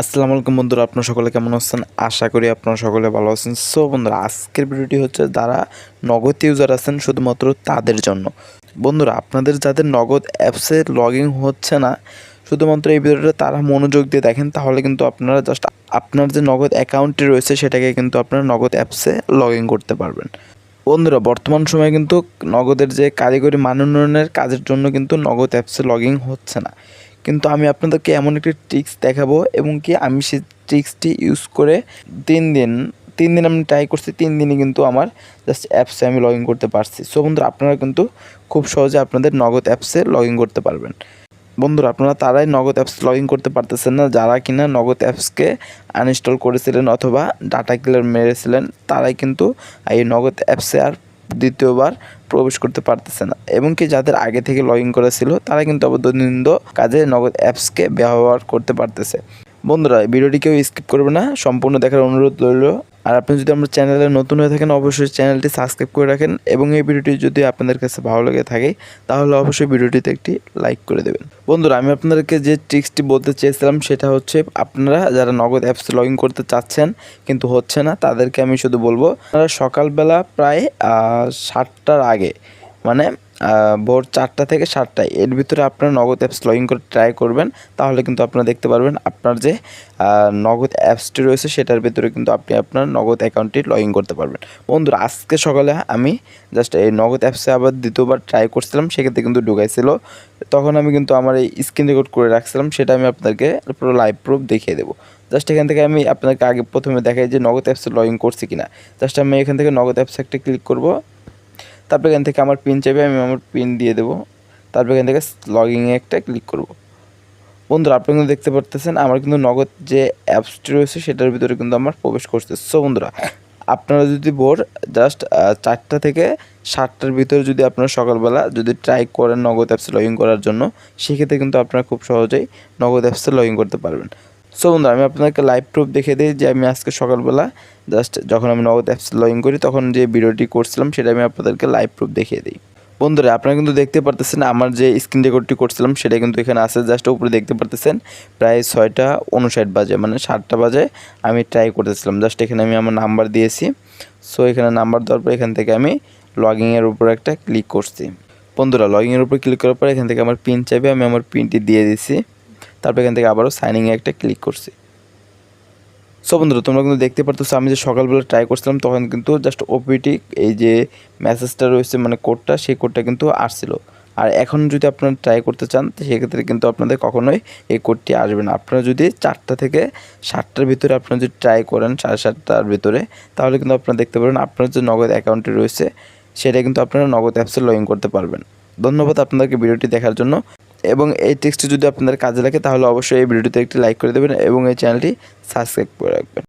আসসালামু আলাইকুম বন্ধুরা, আপনারা সকলে কেমন আছেন? আশা করি আপনারা সকলে ভালো আছেন। সো বন্ধুরা, আজকের ভিডিওটি হচ্ছে যারা নগদ ইউজার আছেন, শুধুমাত্র তাদের জন্য। বন্ধুরা, আপনাদের যাদের নগদ অ্যাপসে লগ হচ্ছে না, শুধুমাত্র এই ভিডিওটা তারা মনোযোগ দিয়ে দেখেন, তাহলে কিন্তু আপনারা জাস্ট আপনার যে নগদ অ্যাকাউন্টটি রয়েছে, সেটাকে কিন্তু আপনারা নগদ অ্যাপসে লগ করতে পারবেন। বন্ধুরা, বর্তমান সময়ে কিন্তু নগদের যে কারিগরি মান উন্নয়নের কাজের জন্য কিন্তু নগদ অ্যাপসে লগ হচ্ছে না। কিন্তু আমি আপনাদেরকে এমন একটি ট্রিক্স দেখাবো এবং কি আমি সেই ট্রিক্সটি ইউজ করে তিন দিন তিন দিন আমি ট্রাই করছি, তিন দিনে কিন্তু আমার জাস্ট অ্যাপসে আমি লগ করতে পারছি। সো বন্ধুরা, আপনারা কিন্তু খুব সহজে আপনাদের নগদ অ্যাপসে লগ করতে পারবেন। বন্ধুরা, আপনারা তারাই নগদ অ্যাপস লগ করতে পারতেছেন না, যারা কিনা নগদ অ্যাপসকে আনইনস্টল করেছিলেন অথবা ডাটা ক্লিয়ার মেরেছিলেন, তারাই কিন্তু এই নগদ অ্যাপসে আর দ্বিতীয়বার প্রবেশ করতে পারতেছে না। এবং কি যাদের আগে থেকে লগ ইন করা ছিল, তারা কিন্তু আবার দৈনন্দিন কাজে নগদ অ্যাপসকে ব্যবহার করতে পারতেছে। বন্ধুরা ভিডিওটি কেউ স্কিপ করবে না, সম্পূর্ণ দেখার অনুরোধ রইল। আর আপনি যদি আমার চ্যানেলে নতুন হয়ে থাকেন, অবশ্যই চ্যানেলটি সাবস্ক্রাইব করে রাখেন এবং এই ভিডিওটি যদি আপনাদের কাছে ভালো লেগে থাকে, তাহলে অবশ্যই ভিডিওটিতে একটি লাইক করে দেবেন। বন্ধুরা, আমি আপনাদেরকে যে ট্রিক্সটি বলতে চেয়েছিলাম, সেটা হচ্ছে আপনারা যারা নগদ অ্যাপস লগ করতে চাচ্ছেন, কিন্তু হচ্ছে না, তাদেরকে আমি শুধু বলব, আপনারা সকালবেলা প্রায় সাতটার আগে মানে ভোর চারটা থেকে সাতটায়। এর ভিতরে আপনারা নগদ অ্যাপস লগ করে ট্রাই করবেন, তাহলে কিন্তু আপনারা দেখতে পারবেন আপনার যে নগদ অ্যাপসটি রয়েছে সেটার ভিতরে কিন্তু আপনি আপনার নগদ অ্যাকাউন্টটি লগ ইন করতে পারবেন। বন্ধুরা, আজকে সকালে আমি জাস্ট এই নগদ অ্যাপসে আবার দ্বিতীয়বার ট্রাই করছিলাম, সেক্ষেত্রে কিন্তু ঢুকাইছিল। তখন আমি কিন্তু আমার এই স্ক্রিন রেকর্ড করে রাখছিলাম, সেটা আমি আপনাদেরকে পুরো লাইভ প্রুফ দেখিয়ে দেবো। জাস্ট এখান থেকে আমি আপনাকে আগে প্রথমে দেখাই যে নগদ অ্যাপসে লগ ইন করছি কিনা। জাস্ট আমি এখান থেকে নগদ অ্যাপসে একটা ক্লিক করব। তারপর এখান থেকে আমার পিন চাইবে, আমি আমার পিন দিয়ে দেবো। তারপর এখান থেকে লগইনে একটা ক্লিক করব। বন্ধুরা আপনি কিন্তু দেখতে পারতেছেন, আমার কিন্তু নগদ যে অ্যাপসটি রয়েছে, সেটার ভিতরে কিন্তু আমার প্রবেশ করছে। সো বন্ধুরা, আপনারা যদি ভোর জাস্ট চারটা থেকে সাতটার ভিতরে যদি আপনারা সকালবেলা যদি ট্রাই করেন নগদ অ্যাপসে লগ ইন করার জন্য, সেক্ষেত্রে কিন্তু আপনারা খুব সহজেই নগদ অ্যাপসে লগ ইন করতে পারবেন। সো বন্ধুরা আমি আপনাকে লাইভ প্রুফ দেখে দিই যে আমি আজকে সকালবেলা জাস্ট যখন আমি নগদ অ্যাপস লগ ইন করি, তখন যে ভিডিওটি করছিলাম, সেটা আমি আপনাদেরকে লাইভ প্রুফ দেখিয়ে দিই। বন্ধুরা, আপনারা কিন্তু দেখতে পারতেছেন আমার যে স্ক্রিন রেকর্ডটি করছিলাম, সেটা কিন্তু এখানে আছে। জাস্ট উপরে দেখতে পারতেছেন, প্রায় ছয়টা উনষাট বাজে মানে সাতটা বাজে আমি ট্রাই করতেছিলাম। জাস্ট এখানে আমি আমার নাম্বার দিয়েছি। সো এখানে নাম্বার দেওয়ার পর এখান থেকে আমি লগইনের উপর একটা ক্লিক করছি। বন্ধুরা লগইনের উপর ক্লিক করার পর এখান থেকে আমার পিন চাইবে, আমি আমার পিনটি দিয়ে দিছি। তারপর এখান থেকে আবারও সাইনিংয়ে একটা ক্লিক করছি। সো বন্ধুরা, তোমরা কিন্তু দেখতে পারতেছো, আমি যে সকালবেলা ট্রাই করছিলাম, তখন কিন্তু জাস্ট ওপিটি এই যে মেসেজটা রয়েছে মানে কোডটা সেই কোডটা কিন্তু আসছিল। আর এখন যদি আপনারা ট্রাই করতে চান সেক্ষেত্রে কিন্তু আপনাদের কখনোই এই কোডটি আসবে না। আপনারা যদি চারটা থেকে সাতটার ভিতরে আপনারা যদি ট্রাই করেন, সাড়ে সাতটার ভিতরে, তাহলে কিন্তু আপনারা দেখতে পারবেন, আপনার যে নগদ অ্যাকাউন্টে রয়েছে, সেটা কিন্তু আপনারা নগদ অ্যাপসে লগ করতে পারবেন। ধন্যবাদ আপনাদেরকে ভিডিওটি দেখার জন্য। এবং এই টেক্সটি যদি আপনাদের কাজে লাগে, তাহলে অবশ্যই এই ভিডিওটিতে একটি লাইক করে দেবেন এবং এই চ্যানেলটি সাবস্ক্রাইব করে রাখবেন।